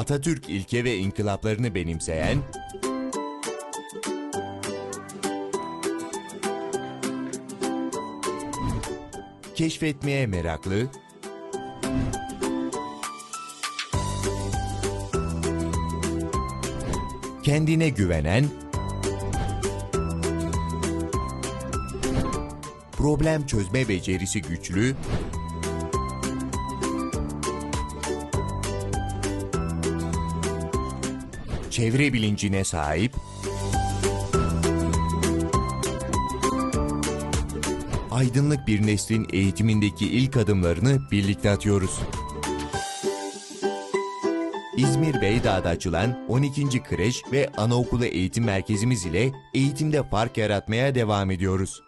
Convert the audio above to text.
Atatürk ilke ve inkılaplarını benimseyen, keşfetmeye meraklı, kendine güvenen, problem çözme becerisi güçlü, çevre bilincine sahip, aydınlık bir neslin eğitimindeki ilk adımlarını birlikte atıyoruz. İzmir Beydağ'da açılan 12. kreş ve anaokulu eğitim merkezimiz ile eğitimde fark yaratmaya devam ediyoruz.